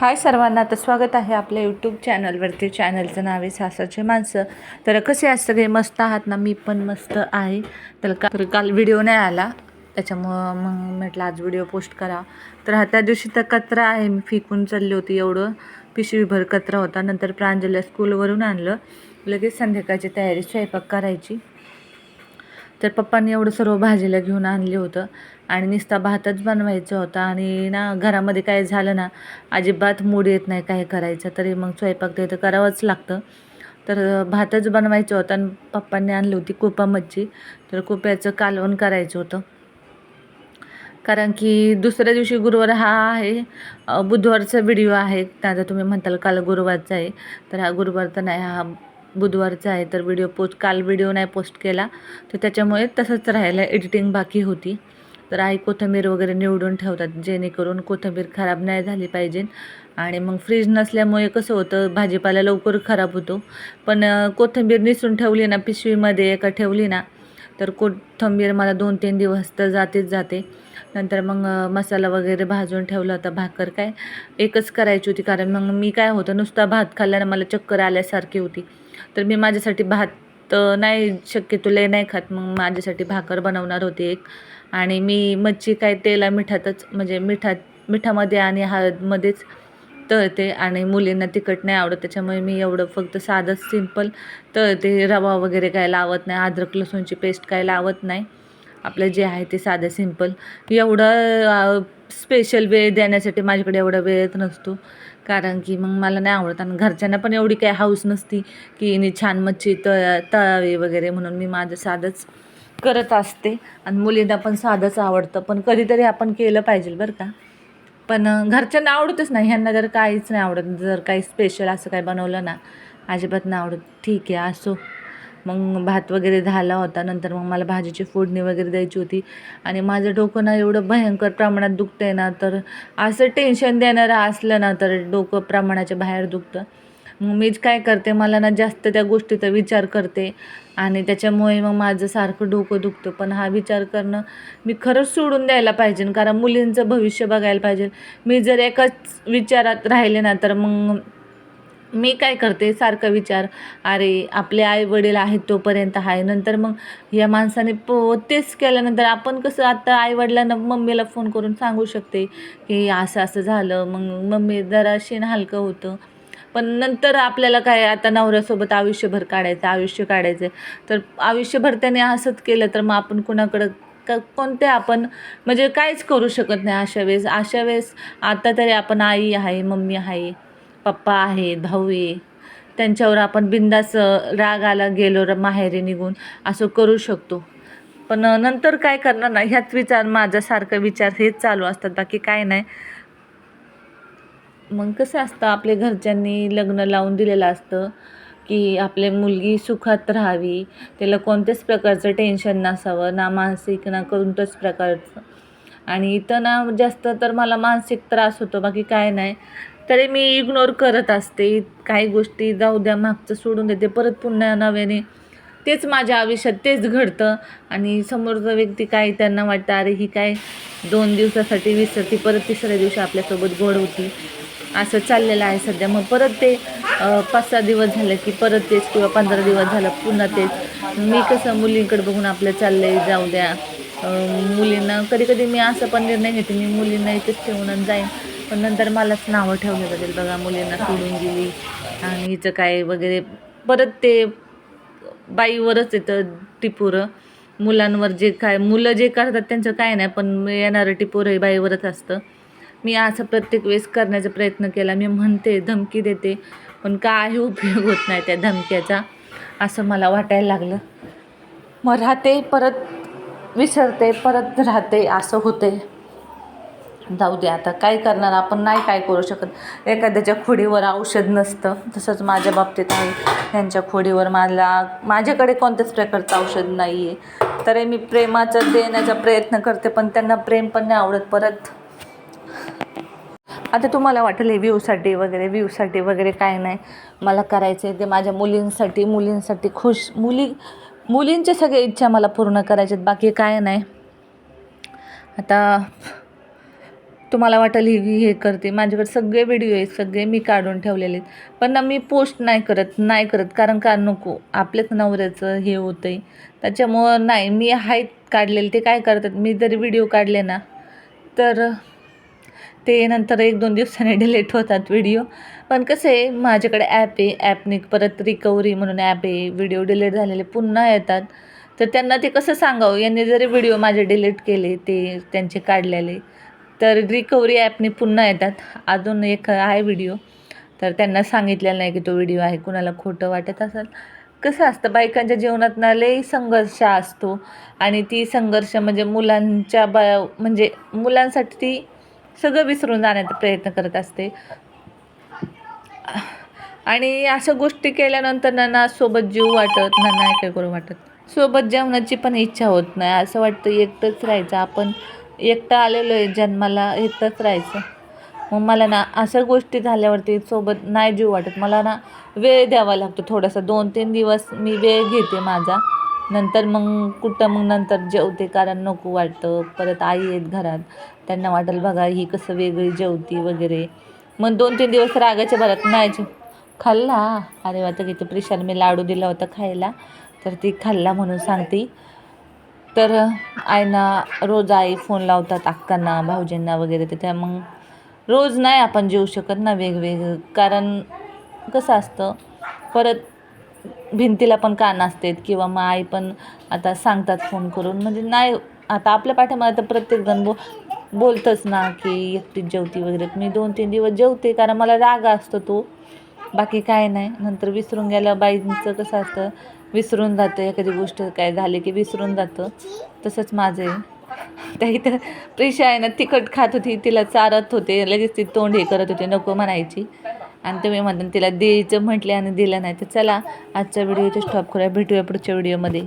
हाय सर्वांना तर स्वागत आहे आपल्या यूट्यूब चॅनलवरती चॅनलचं नाव आहे सासाचे माणसं. तर कसे आज सगळे? मस्त आहात ना? मी पण मस्त आहे. तर का तर काल व्हिडिओ नाही आला. त्याच्यामुळं मग म्हटलं आज व्हिडिओ पोस्ट करा. तर हा त्या दिवशी तर कचरा आहे. मी फेकून चालली होती एवढं. पिशवीभर कचरा होता. नंतर प्रांजलीला स्कूलवरून आणलं. लगेच संध्याकाळची तयारी स्वयंपाक करायची. तर पप्पांनी एवढं सर्व भाजीला घेऊन आणलं होतं. आणि नुसता भातच बनवायचा होता. आणि ना घरामध्ये काय झालं ना अजिबात मूड येत नाही काय करायचं. तरी मग स्वयंपाक ते तर करावंच लागतं. तर भातच बनवायचं होतं आणि पप्पांनी आणली होती कोपा मच्छी. तर कोप्याचं कालवण करायचं होतं. कारण की दुसऱ्या दिवशी गुरुवार हा आहे. बुधवारचा व्हिडिओ आहे. आता तुम्ही म्हणताल काल गुरुवारचा आहे. तर हा गुरुवार तर नाही हा बुधवारचा आहे तर व्हिडिओ पोस्ट काल व्हिडिओ नाही पोस्ट केला. तर त्याच्यामुळे तसंच राहायला एडिटिंग बाकी होती. तर आई कोथिंबीर वगैरे निवडून ठेवतात जेणेकरून कोथिंबीर खराब नाही झाली पाहिजे. आणि मग फ्रीज नसल्यामुळे कसं होतं भाजीपाला लवकर खराब होतो. पण कोथंबीर कोथिंबीर निसून ठेवली ना पिशवीमध्ये एका ठेवली ना तर कोथिंबीर मला दोन तीन दिवस तर जातेच जाते. नंतर मग मसाला वगैरे भाजून ठेवला होता भाकर काय एकच करायची होती. कारण मग मी काय होतं नुसता भात खाल्ल्यानं मला चक्कर आल्यासारखी होती. तर मी माझ्यासाठी भात नाही शक्यतो लय नाही खात. मग माझ्यासाठी भाकर बनवणार होते एक. आणि मी मच्छी काय तेला मिठातच म्हणजे मिठात मिठामध्ये आणि हळदमध्येच तळते. आणि मुलींना तिखट नाही आवडत त्याच्यामुळे मी एवढं फक्त साधंच सिंपल तळते. रवा वगैरे काय लावत नाही अद्रक लसूणची पेस्ट काय लावत नाही. आपलं जे आहे ते साधं सिंपल. एवढं स्पेशल वेळ देण्यासाठी माझ्याकडे एवढा वेळच नसतो. कारण की मग मला नाही आवडत. आणि घरच्यांना पण एवढी काही हाऊस नसती की हिने छान मच्छी तळ तळावी वगैरे म्हणून मी माझं साधंच करत असते. आणि मुलींना पण साधंच आवडतं. पण कधीतरी आपण केलं पाहिजे बरं का. पण घरच्यांना आवडतच नाही. ह्यांना जर काहीच नाही आवडत. जर काही स्पेशल असं काही बनवलं ना अजिबात नाही आवडत. ठीक आहे असो. मग भात वगैरे झाला होता नंतर मग मला भाजीची फोडणी वगैरे द्यायची होती. आणि माझं डोकं ना एवढं भयंकर प्रमाणात दुखतं आहे ना तर असं टेन्शन देणारं असलं ना तर डोकं प्रमाणाच्या बाहेर दुखतं. मग मीच काय करते मला ना जास्त त्या गोष्टीचा विचार करते. आणि त्याच्यामुळे मग माझं सारखं डोकं दुखतं. पण हा विचार करणं मी खरंच सोडून द्यायला पाहिजे कारण मुलींचं भविष्य बघायला पाहिजे. मी जर एकाच विचारात राहिले ना तर मग मी काय करते? सारखा विचार अरे आपले आई वडील आहेत तोपर्यंत आहे नंतर मग या माणसाने प तेच केल्यानंतर आपण कसं आता आई वडिलांना मम्मीला फोन करून सांगू शकते की असं असं झालं. मग मम्मी जराशी हलकं होतं. पण नंतर आपल्याला काय आता नवऱ्यासोबत आयुष्यभर काढायचं आयुष्य काढायचं तर आयुष्यभर त्याने असंच केलं तर मग आपण कुणाकडं क कोणते आपण म्हणजे काहीच करू शकत नाही अशा वेळेस. अशा वेळेस आता तरी आपण आई आहे मम्मी आहे. पप्पा आहे भाऊ आहे. त्यांच्यावर आपण बिंदास राग आला गेलो र माहेरी निघून असं करू शकतो. पण नंतर काय करणार ना ह्याच विचार माझा सारखा विचार हेच चालू असतात. बाकी काय नाही. मग कसं असतं आपल्या घरच्यांनी लग्न लावून दिलेलं असतं की आपले मुलगी सुखात राहावी. त्याला कोणत्याच प्रकारचं टेन्शन नसावं ना मानसिक ना कोणत्याच प्रकारचं. आणि इथं ना जास्त तर मला मानसिक त्रास होतो बाकी काय नाही. तरी मी इग्नोर करत असते. काही गोष्टी जाऊ द्या मागचं सोडून देते. परत पुन्हा नव्याने तेच माझ्या आयुष्यात तेच घडतं. आणि समोरचा व्यक्ती काय त्यांना वाटतं अरे ही काय दोन दिवसासाठी विसरती परत तिसऱ्या दिवशी आपल्यासोबत गोड होती. असं चाललेलं आहे सध्या. मग परत ते पाच सहा दिवस झालं की परत तेच किंवा पंधरा दिवस झालं पुन्हा तेच. मी कसं मुलींकडे बघून आपलं चाललंय जाऊ द्या. मुलींना कधी कधी मी असं पण निर्णय घेते मी मुलींना इथेच ठेवून जाईन. पण नंतर मलाच नावं ठेवलं जातील बघा मुलींना सोडून गेली. आणि हिचं काय वगैरे परत ते बाईवरच येतं टिपूरं मुलांवर जे काय मुलं जे करतात त्यांचं काय नाही पण येणारं टिपूर हे बाईवरच असतं. मी असं प्रत्येक वेळेस करण्याचा प्रयत्न केला. मी म्हणते धमकी देते पण काय उपयोग होत नाही त्या धमक्याचा असं मला वाटायला लागलं. मग राहते परत विसरते परत राहते असं होते. जाऊ दे आता काय करणार? आपण नाही काय करू शकत. एखाद्याच्या खोडीवर औषध नसतं. तसंच माझ्या बाबतीत आहे. त्यांच्या खोडीवर मला माझ्याकडे कोणत्याच प्रकारचं औषध नाही आहे तरी मी प्रेमाचं देण्याचा प्रयत्न करते पण त्यांना प्रेम पण नाही आवडत परत. आता तुम्हाला वाटेल आहे व्ह्यूसाठी वगैरे व्ह्यूसाठी वगैरे काय नाही. मला करायचं आहे ते माझ्या मुलींसाठी मुलींसाठी खुश मुली मुलींच्या सगळ्या इच्छा मला पूर्ण करायच्यात. बाकी काय नाही. आता तुम्हाला वाटेल ही हे करते. माझ्याकडे सगळे व्हिडिओ आहेत सगळे मी काढून ठेवलेले आहेत. पण ना मी पोस्ट नाही करत नाही करत. कारण का नको? आपल्याच नवऱ्याचं हे होतं आहे त्याच्यामुळं नाही मी आहेत काढलेले ते काय करतात? मी जरी व्हिडिओ काढले ना तर ते नंतर एक दोन दिवसाने डिलीट होतात व्हिडिओ पण कसं आहे माझ्याकडे ॲप आहे ॲपने परत रिकव्हरी म्हणून ॲप आहे. व्हिडिओ डिलीट झालेले पुन्हा येतात. तर त्यांना ते कसं सांगावं? यांनी जरी व्हिडिओ माझे डिलीट केले ते त्यांचे काढलेले. तर रिकव्हरी ॲपने पुन्हा येतात. अजून एक आहे व्हिडिओ तर त्यांना सांगितलेलं नाही की तो व्हिडिओ आहे. कुणाला खोटं वाटत असेल. कसं असतं बायकांच्या जीवनात ना लई संघर्ष असतो. आणि ती संघर्ष म्हणजे मुलांच्या ब म्हणजे मुलांसाठी ती सगळं विसरून जाण्याचा प्रयत्न करत असते. आणि अशा गोष्टी केल्यानंतर ना ना सोबत जीव वाटत ना नाही काय करू वाटत. सोबत जेवणाची पण इच्छा होत नाही. असं वाटतं एकटंच राहायचं. आपण एकटं आलेलो आहे जन्माला एकटंच राहायचं. मग मला ना अशा गोष्टी झाल्यावरती सोबत नाही जीव वाटत. मला ना वेळ द्यावा लागतो थोडासा. दोन तीन दिवस मी वेळ घेते माझा. नंतर मग कुठं मग नंतर जेवते कारण नको वाटतं. परत आई आहेत घरात. त्यांना वाटेल बघा ही कसं वेगळी जेवती वगैरे. मग दोन तीन दिवस रागाच्या भरात नाही खाल्ला. अरे आता किती प्रेशर मी लाडू दिला होता खायला. तर ती खाल्ला म्हणून सांगते. तर आईना रोज आई फोन लावतात अक्कांना भाऊजींना वगैरे तर त्या मग रोज नाही आपण जेवू शकत ना वेगवेगळं. कारण कसं असतं परत भिंतीला पण कान असतात किंवा मग आई पण आता सांगतात फोन करून. म्हणजे नाही आता आपल्या पाठीमागे तर प्रत्येकजण बो बोलतंच ना की एकटीच जेवती वगैरे. मी दोन तीन दिवस जेवते कारण मला राग असतो तो. बाकी काय नाही. नंतर विसरून गेलं बाईंचं कसं असतं विसरून जातं. एखादी गोष्ट काय झाली की विसरून जातं. तसंच माझं आहे. त्या इथं प्रेशा आहे ना तिखट खात होती. तिला चारत होते. लगेच ती तोंड हे करत होते. नको म्हणायची. आणि तुम्ही म्हणता तिला द्यायचं म्हटले आणि दिलं नाही. तर चला आजचा व्हिडिओ इथे स्टॉप करूया. भेटूया पुढच्या व्हिडिओमध्ये.